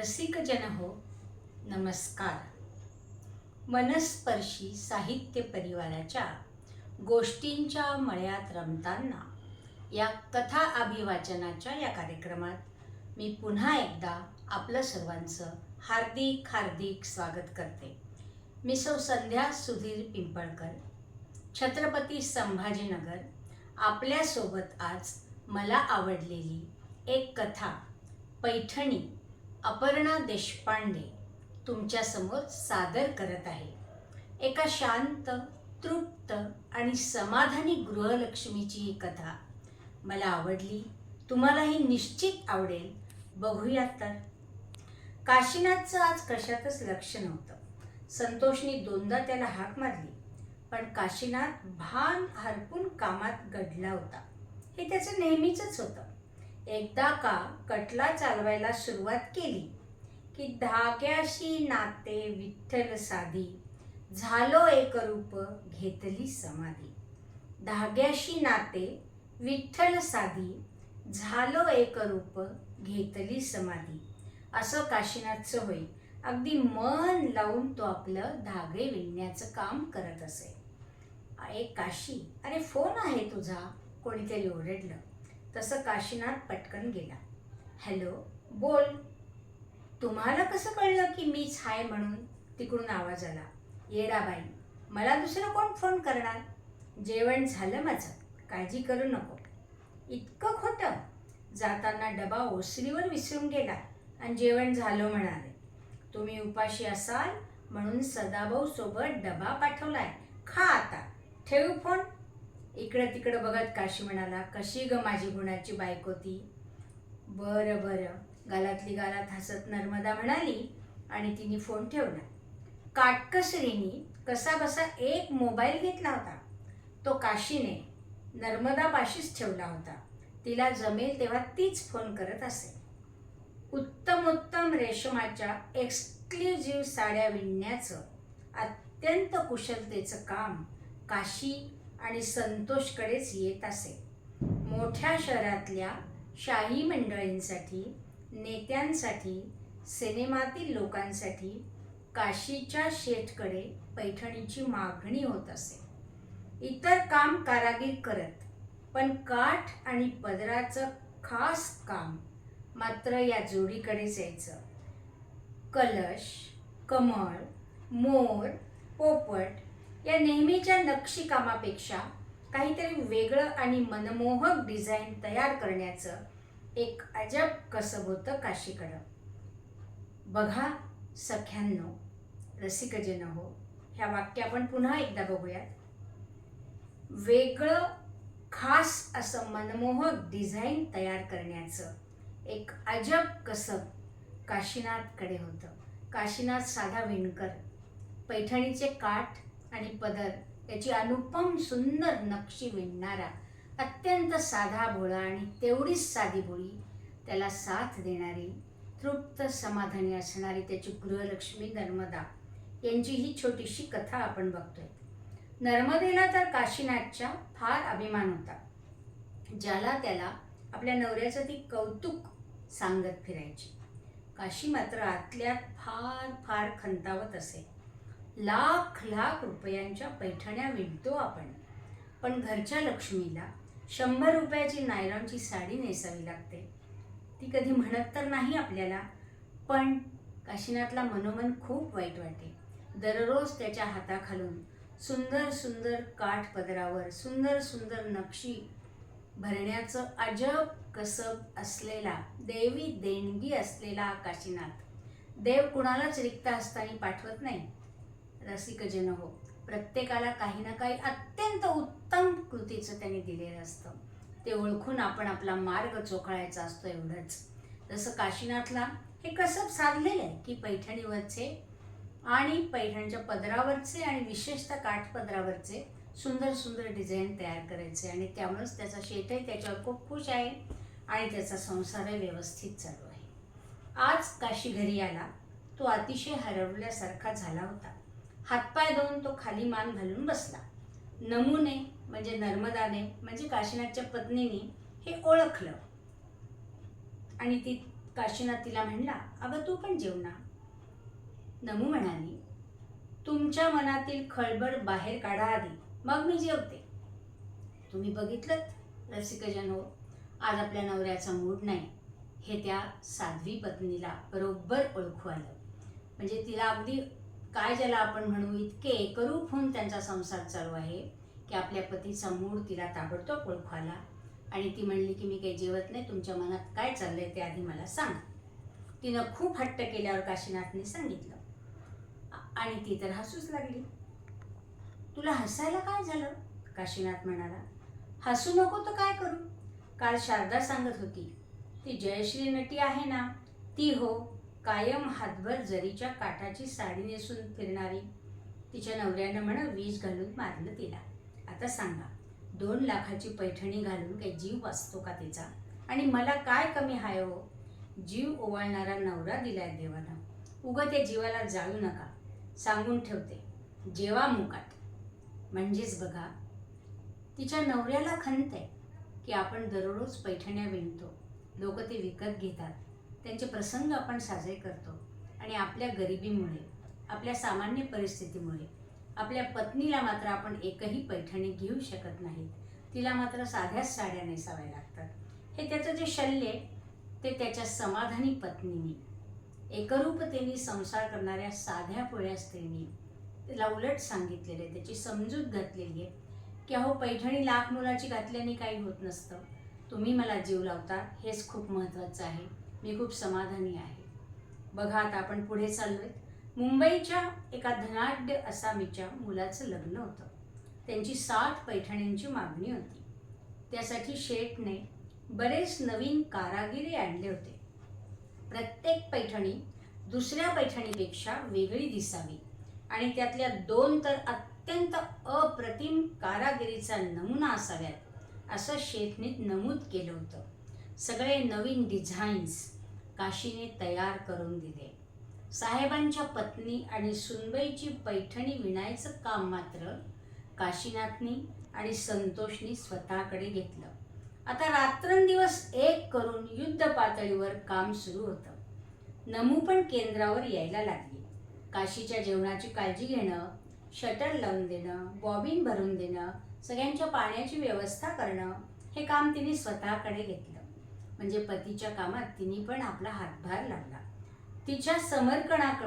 रसिकजन हो नमस्कार. मनस्पर्शी साहित्य परिवाराच्या गोष्टींच्या मळ्यात रमताना या कथा अभिवाचनाच्या या कार्यक्रमात मी पुन्हा एकदा आपलं सर्वांचं हार्दिक हार्दिक स्वागत करते. मी सौ संध्या सुधीर पिंपळकर छत्रपती संभाजीनगर. आपल्यासोबत आज मला आवडलेली एक कथा पैठणी. अपर्णा देशपांडे तुमच्यासमोर सादर करत आहे. एका शांत तृप्त आणि समाधानी गृहलक्ष्मीची ही कथा मला आवडली. तुम्हालाही निश्चित आवडेल. बघूयात तर. काशीनाथचं आज कशातच लक्ष नव्हतं. संतोषने दोनदा त्याला हाक मारली पण काशीनाथ भान हरपून कामात गडला होता. हे त्याचं नेहमीच होतं. एकदा का कटला चालवायला सुरुवात केली की धाग्याशी नाते विठ्ठल साधी झालो एक रूप घेतली समाधी. धाग्याशी नाते विठ्ठल साधी झालो एक रूप घेतली समाधी. असं काशीनाथचं होईल. अगदी मन लावून तो आपलं धागे विणण्याचं काम करत असे. एक काशी अरे फोन आहे तुझा. कोणीतरी ओरडलं. तसं काशीनाथ पटकन गेला. हॅलो बोल. तुम्हाला कसं कळलं की मीच हाय म्हणून? तिकडून आवाज आला. येडाबाई मला दुसरं कोण फोन करणार? जेवण झालं माझं. काळजी करू नको. इतकं खोटं? जाताना डबा ओसरीवर विसरून गेला आणि जेवण झालं म्हणाले. तुम्ही उपाशी असाल म्हणून सदाभाऊ सोबत डबा पाठवलाय. खा आता. ठेवू फोन इकडं तिकडं बघत काशी म्हणाला कशी ग माझी गुणाची बायको ती? बरं बरं. गालातली गालात हसत नर्मदा म्हणाली आणि तिने फोन ठेवला. काटकसरीने कसा बसा एक मोबाईल घेतला होता. तो काशीने नर्मदापाशीच ठेवला होता. तिला जमेल तेव्हा तीच फोन करत असे. उत्तमोत्तम रेशमाच्या एक्सक्लुझिव्ह साड्या विणण्याचं अत्यंत कुशलतेचं काम काशी आणि संतोषकडेच येत असे. मोठ्या शहरातल्या शाही मंडळींसाठी नेत्यांसाठी सिनेमातील लोकांसाठी काशीच्या शेठकडे पैठणीची मागणी होत असे. इतर काम कारागीर करत पण काठ आणि पदराचं खास काम मात्र या जोडीकडेच यायचं. कलश कमळ मोर पोपट या नेहमीच्या नक्षीकामापेक्षा काहीतरी वेगळं आणि मनमोहक डिझाईन तयार करण्याचं एक अजब कसब होतं काशीकडं. बघा सख्यांनो रसिकजन हो ह्या वाक्य आपण पुन्हा एकदा बघूयात. वेगळं खास असं मनमोहक डिझाईन तयार करण्याचं एक अजब कसब काशीनाथकडे होतं. काशीनाथ साधा विणकर पैठणीचे काठ आणि पदर. याची अनुपम सुंदर नक्षी विणणारा अत्यंत साधा भोळा आणि तेवढीच साधी भोळी त्याला साथ देणारी तृप्त समाधानी असणारी त्याची गृहलक्ष्मी नर्मदा. यांची ही छोटीशी कथा आपण बघतोय. नर्मदेला तर काशीनाथच्या फार अभिमान होता ज्याला त्याला आपल्या नवऱ्याचं ती कौतुक सांगत फिरायची. काशी मात्र आतल्यात फार फार खंतावत असे. लाख लाख रुपयांच्या पैठण्या विणतो आपण. पण घरच्या लक्ष्मीला शंभर रुपयाची नायलॉनची साडी नेसावी लागते. ती कधी म्हणत तर नाही आपल्याला पण काशीनाथला मनोमन खूप वाईट वाटे. दररोज त्याच्या हाताखालून सुंदर सुंदर काठ पदरावर सुंदर सुंदर नक्षी भरण्याचं अजब कसब असलेला देवी देणगी असलेला काशीनाथ. देव कुणालाच रिक्त असताना पाठवत नाही. रसिकजन हो. प्रत्येकाला काही ना काही अत्यंत उत्तम कृतीचं त्यांनी दिलेलं असतं. ते ओळखून आपण आपला मार्ग चोखाळायचा असतो एवढंच. जसं काशीनाथला हे कसब साधलेलं आहे की पैठणीवरचे आणि पैठणच्या पदरावरचे आणि विशेषतः काठपदरावरचे सुंदर सुंदर डिझाईन तयार करायचे आणि त्यामुळेच त्याचा शेतही त्याच्यावर खूप खुश आहे आणि त्याचा संसारही व्यवस्थित चालू आहे. आज काशी घरी आला तो अतिशय हरवल्यासारखा झाला होता. हातपाय धुवून तो खाली मान घालून बसला. नमुने म्हणजे नर्मदाने म्हणजे काशीनाथच्या पत्नीने हे ओळखलं. आणि ती काशीनाथ तिला म्हणला अगं तू पण जेवणा नमू म्हणाली तुमच्या मनातील खळबळ बाहेर काढा आधी मग मी जेवते. तुम्ही बघितलं रसिकजन हो आज आपल्या नवऱ्याचा मूड नाही. हे त्या साध्वी पत्नीला बरोबर ओळखू आलं. म्हणजे तिला अगदी काय ज्याला आपण म्हणू इतके एकरूप होऊन त्यांचा संसार चालू आहे की आपल्या पतीचा मूड तिला ताबडतोब ओळखवाला आणि ती म्हणली की मी काही जेवत नाही तुमच्या मनात काय चाललंय ते आधी मला सांग. तिनं खूप हट्ट केल्यावर काशीनाथने सांगितलं. आणि ती तर हसूच लागली. तुला हसायला काय झालं? काशीनाथ म्हणाला. हसू नको तर काय करू? काल शारदा सांगत होती ती जयश्री नटी आहे ना ती हो कायम हातभर जरीच्या काठाची साडी नेसून फिरणारी तिच्या नवऱ्यानं म्हण वीज घालून मारलं तिला. आता सांगा दोन लाखाची पैठणी घालून काही जीव वाचतो का तिचा? आणि मला काय कमी हाय हो? जीव ओवाळणारा नवरा दिलाय देवानं उगं त्या जीवाला जाळू नका. सांगून ठेवते जेवा मुकाट. म्हणजेच बघा तिच्या नवऱ्याला खंत आहे की आपण दररोज पैठण्या विणतो. लोक ते विकत घेतात. त्यांचे प्रसंग आपण साजरे करतो आणि आपल्या गरिबीमुळे आपल्या सामान्य परिस्थितीमुळे आपल्या पत्नीला मात्र आपण एकही पैठणी घेऊ शकत नाहीत. तिला मात्र साध्याच साड्या नेसाव्या लागतात. हे त्याचं जे शल्य आहे ते त्याच्या समाधानी पत्नीने एकरूपतेने संसार करणाऱ्या साध्या पोळ्या स्त्रीनी तिला उलट सांगितलेले आहे त्याची समजूत घातलेली आहे की अहो पैठणी लाख मुलाची घातल्याने काही होत नसतं. तुम्ही मला जीव लावता हेच खूप महत्त्वाचं आहे. मी खूप समाधानी आहे. बघा आता आपण पुढे चाललोय. मुंबईच्या एका धनाढ्य असामीच्या मुलाचं लग्न होतं. त्यांची साठ पैठणींची मागणी होती. त्यासाठी शेठने बरेच नवीन कारागिरी आणले होते. प्रत्येक पैठणी दुसऱ्या पैठणीपेक्षा वेगळी दिसावी आणि त्यातल्या दोन तर अत्यंत अप्रतिम कारागिरीचा नमुना असाव्यात असं शेठने नमूद केलं होतं. सगळे नवीन डिझाईन्स काशीने तयार करून दिले. साहेबांच्या पत्नी आणि सुनबाईची पैठणी विणायचं काम मात्र काशीनाथनी आणि संतोषनी स्वतःकडे घेतलं. आता रात्रंदिवस एक करून युद्ध पातळीवर काम सुरू होतं. नमू पण केंद्रावर यायला लागली. काशीच्या जेवणाची काळजी घेणं शटर लावून देणं बॉबिन भरून देणं सगळ्यांच्या पाण्याची व्यवस्था करणं हे काम तिने स्वतःकडे घेतलं. म्हणजे पतीच्या कामात तिने पण आपला हातभार लावला. तिच्या समर्पणाक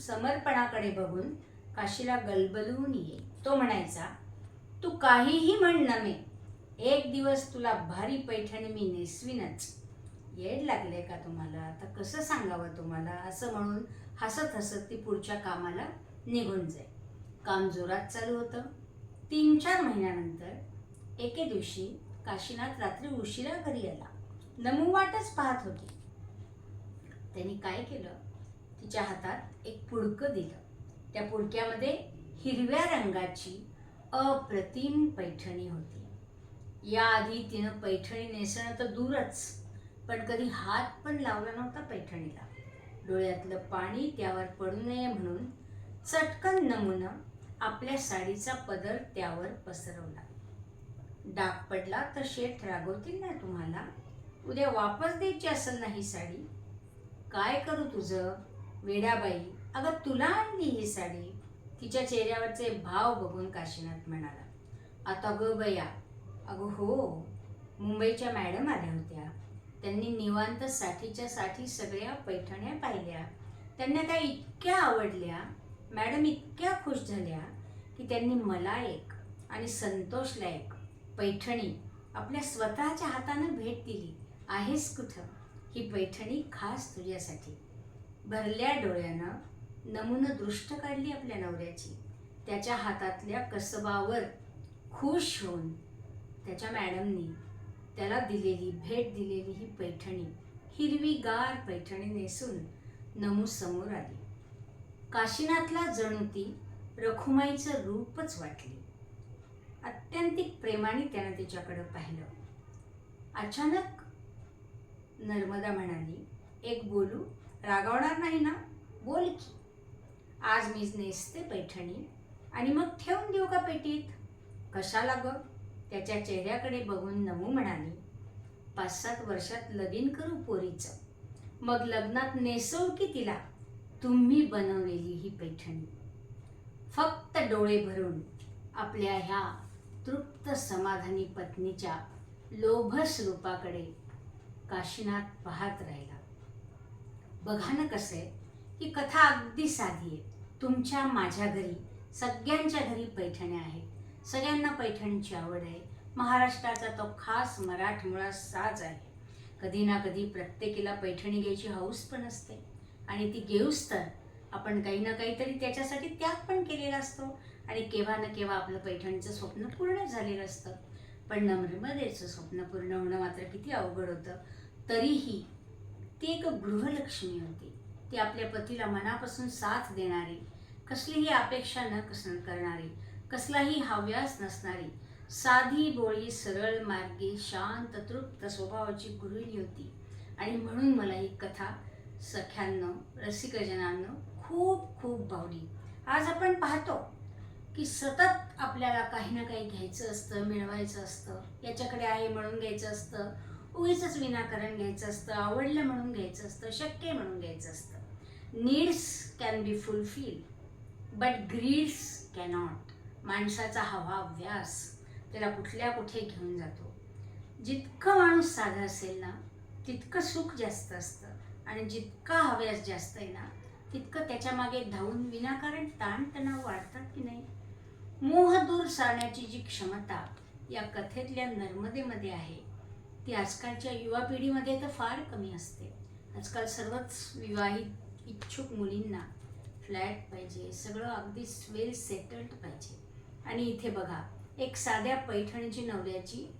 समर्पणाकडे बघून काशीला गलबलून ये. तो म्हणायचा तू काहीही म्हण नमे एक दिवस तुला भारी पैठणी मी नेसवीनच. येड लागले का तुम्हाला? आता कसं सांगावं तुम्हाला? असं म्हणून हसत हसत ती पुढच्या कामाला निघून जाईल काम जोरात चालू होतं. तीन चार महिन्यानंतर एके दिवशी काशीनाथ रात्री उशिरा घरी आला. नमू वाटच पाहत होती. त्यांनी काय केलं? तिच्या हातात एक पुडकं दिलं. त्या पुडक्यामध्ये हिरव्या रंगाची अप्रतिम पैठणी होती. याआधी तिनं पैठणी नेसणं तर दूरच पण कधी हात पण लावला नव्हता पैठणीला. डोळ्यातलं पाणी त्यावर पडू नये म्हणून चटकन नमुनं आपल्या साडीचा पदर त्यावर पसरवला. डाग पडला तर शेठ रागवतील ना तुम्हाला? उद्या वापस द्यायची असेल ना ही साडी? काय करू तुझं? वेडाबाई अगं तुला आणली ही साडी. तिच्या चेहऱ्यावरचे भाव बघून काशीनाथ म्हणाला आता अगं बया. अगं हो मुंबईच्या मॅडम आल्या होत्या. त्यांनी निवांत साठीच्या साठी सगळ्या पैठण्या पाहिल्या. त्यांना त्या इतक्या आवडल्या मॅडम इतक्या खुश झाल्या की त्यांनी मला एक आणि संतोषला एक पैठणी आपल्या स्वतःच्या हातानं भेट दिली. आहेस कुठं? ही पैठणी खास तुझ्यासाठी. भरल्या डोळ्यानं नमुनं दृष्ट काढली आपल्या नवऱ्याची. त्याच्या हातातल्या कसबावर खुश होऊन त्याच्या मॅडमनी त्याला दिलेली भेट दिलेली ही पैठणी हिरवीगार पैठणी नेसून नमू समोर आली. काशीनाथला जणू ती रखुमाईचं रूपच वाटली. अत्यंतिक प्रेमाने त्यानं तिच्याकडं पाहिलं. अचानक नर्मदा म्हणाली एक बोलू? रागावणार नाही ना? बोल की. आज मी नेसते पैठणी. आणि मग ठेवून देऊ का पेटीत? कशाला ग? त्याच्या चेहऱ्याकडे बघून नमू म्हणाली पाच सात वर्षात लगीन करू पोरीचं. मग लग्नात नेसव की तिला? तुम्ही बनवलेली ही पैठणी. फक्त डोळे भरून आपल्या ह्या तृप्त समाधानी पत्नीच्या लोभस रूपाकडे काशीनाथ पाहत राहिला. बघा ना कसं आहे ही कथा अगदी साधी आहे. तुमच्या माझ्या घरी सगळ्यांच्या घरी पैठण्या आहेत. सगळ्यांना पैठणीची आवड आहे. महाराष्ट्राचा तो खास मराठमोळा साज आहे. कधी ना कधी प्रत्येकीला पैठणी घ्यायची हौस पण असते. आणि ती घेऊच तर आपण काही ना काहीतरी त्याच्यासाठी त्याग पण केलेला असतो. आणि केव्हा ना केव्हा आपलं पैठणीचं स्वप्न पूर्ण झालेलं असतं. पण नम्रमदेचं स्वप्न पूर्ण होणं मात्र किती अवघड होतं. तरीही ती एक गृहलक्ष्मी होती. ती आपल्या पतीला मनापासून साथ देणारी कसलीही अपेक्षा न कसण करणारी कसलाही हव्यास नसणारी साधी बोळी सरळ मार्गी शांत तृप्त स्वभावाची गृहिणी होती. आणि म्हणून मला ही कथा सख्यांनो रसिकजनांनो खूप खूप भावली. आज आपण पाहतो की सतत आपल्याला काही ना काही घ्यायचं असतं मिळवायचं असतं याच्याकडे आहे म्हणून घ्यायचं असतं उगीच विनाकारण घ्यायचं असतं आवडलं म्हणून घ्यायचं असतं शक्य म्हणून घ्यायचं असतं. Needs can be fulfil but greeds cannot माणसाचा हवा व्यास त्याला कुठल्या कुठे घेऊन जातो. जितकं माणूस साधा असेल ना तितकं सुख जास्त असतं. आणि जितका हव्यास जास्त आहे ना तितकं त्याच्यामागे धावून विनाकारण ताणतणाव वाढतात की नाही? मोह दूर सारण्याची जी क्षमता या कथेतल्या नर्मदेमध्ये आहे ती आजकालच्या युवा पिढीमध्ये तर फार कमी असते. आजकाल सर्वच विवाहित इच्छुक मुलींना फ्लॅट पाहिजे सगळं अगदी वेल सेटल्ड पाहिजे. आणि इथे बघा एक साध्या पैठणीची नवऱ्याची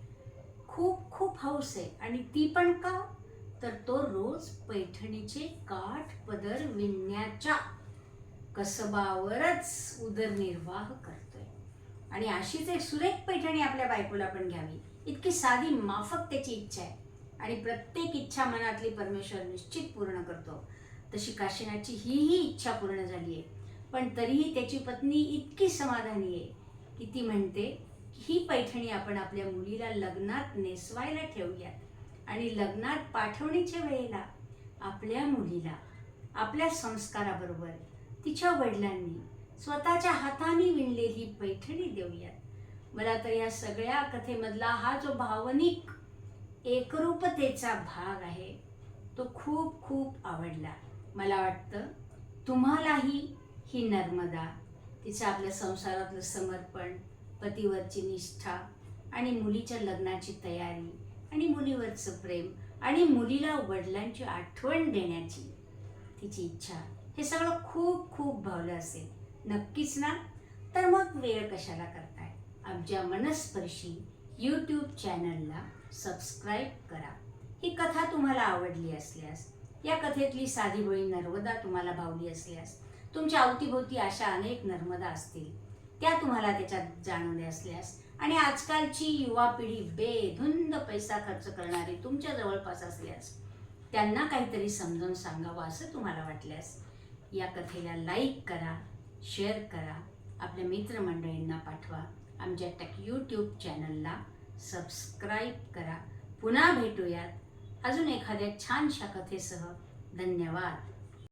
खूप खूप हौस आहे. आणि ती पण का? तर तो रोज पैठणीचे काठ पदर विणण्याच्या कसबावरच उदरनिर्वाह करतोय. आणि अशीच एक सुरेख पैठणी आपल्या बायकोला पण घ्यावी. इतकी साधी माफक त्याची इच्छा आहे. आणि प्रत्येक इच्छा मनातली परमेश्वर निश्चित पूर्ण करतो. तशी काशीनाथची हीही इच्छा पूर्ण झाली आहे. पण तरीही त्याची पत्नी इतकी समाधानी आहे की ती म्हणते ही पैठणी आपण आपल्या मुलीला लग्नात नेसवायला ठेवूयात. आणि लग्नात पाठवणीच्या वेळेला आपल्या मुलीला आपल्या संस्काराबरोबर तिच्या वडिलांनी स्वतःच्या हाताने विणलेली पैठणी देऊयात. मला तर या सगळ्या कथेमधला हा जो भावनिक एकरूपतेचा भाग आहे तो खूप खूप आवडला. मला वाटतं तुम्हालाही ही नर्मदा तिचं आपल्या संसारातलं समर्पण पतीवरची निष्ठा आणि मुलीच्या लग्नाची तयारी आणि मुलीवरचं प्रेम आणि मुलीला वडिलांची आठवण देण्याची तिची इच्छा हे सगळं खूप खूप भावलं असेल. नक्कीच ना? तर मग वेळ कशाला करता? आमच्या मनस्पर्शी यूट्यूब चॅनलला सबस्क्राईब करा. ही कथा तुम्हाला आवडली असल्यास या कथेतली साधी बळी नर्मदा तुम्हाला भावली असल्यास तुमच्या अवतीभोवती अशा अनेक नर्मदा असतील त्या तुम्हाला त्याच्यात जाणवल्या असल्यास आणि आजकालची युवा पिढी बेधुंद पैसा खर्च करणारी तुमच्या जवळपास असल्यास त्यांना काहीतरी समजावून सांगावं असं तुम्हाला वाटल्यास या कथेला लाईक करा शेअर करा आपल्या मित्रमंडळींना पाठवा. आमच्या टेक यूट्यूब चॅनलला सबस्क्राईब करा. पुन्हा भेटूयात. अजून एखाद्या छानशा कथेसह. धन्यवाद.